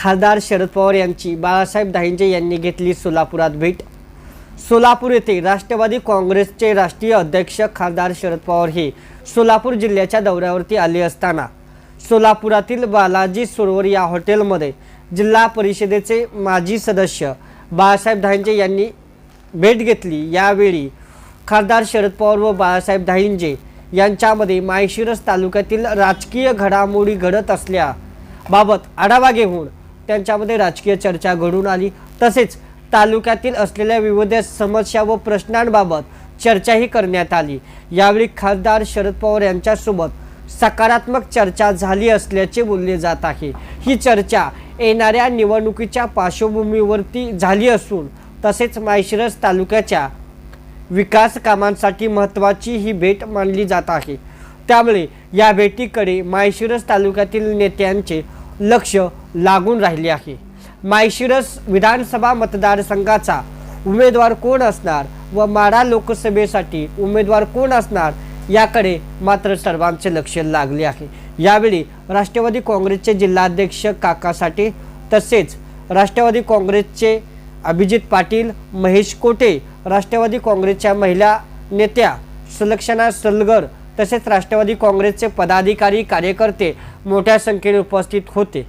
खासदार शरद पवार यांची बाळासाहेब दाहिंजे यांनी घेतली सोलापुरात भेट. सोलापूर येथे राष्ट्रवादी काँग्रेसचे राष्ट्रीय अध्यक्ष खासदार शरद पवार हे सोलापूर जिल्ह्याच्या दौऱ्यावरती आले असताना सोलापुरातील बालाजी सरोवर या हॉटेलमध्ये जिल्हा परिषदेचे माजी सदस्य बाळासाहेब दाहिंजे यांनी भेट घेतली. यावेळी खासदार शरद पवार व बाळासाहेब दाहिंजे यांच्यामध्ये माळशिरस तालुक्यातील राजकीय घडामोडी घडत असल्याबाबत आढावा घेऊन त्यांच्यामध्ये राजकीय चर्चा घडून आली. तसेच तालुक्यातील असलेल्या विविध समस्या व प्रश्नांबाबत चर्चाही करण्यात आली. यावेळी खासदार शरद पवार यांच्यासोबत सकारात्मक चर्चा झाली असल्याचे बोलले जात आहे. ही चर्चा येणाऱ्या निवडणुकीच्या पार्श्वभूमीवरती झाली असून तसेच माळशिरस तालुक्याच्या विकास कामांसाठी महत्त्वाची ही भेट मानली जात आहे. त्यामुळे या भेटीकडे माळशिरस तालुक्यातील नेत्यांचे लक्ष लागून राहिले आहे. मायशिरस विधानसभा मतदारसंघाचा उमेदवार कोण असणार व माडा लोकसभेसाठी उमेदवार कोण असणार याकडे मात्र सर्वांचे लक्ष लागले आहे. यावेळी राष्ट्रवादी काँग्रेसचे जिल्हाध्यक्ष काका साठे तसेच राष्ट्रवादी काँग्रेसचे अभिजित पाटील महेश कोटे राष्ट्रवादी काँग्रेसच्या महिला नेत्या सुलक्षणा सलगर तसेच राष्ट्रवादी काँग्रेसचे पदाधिकारी कार्यकर्ते मोठ्या संख्येने उपस्थित होते.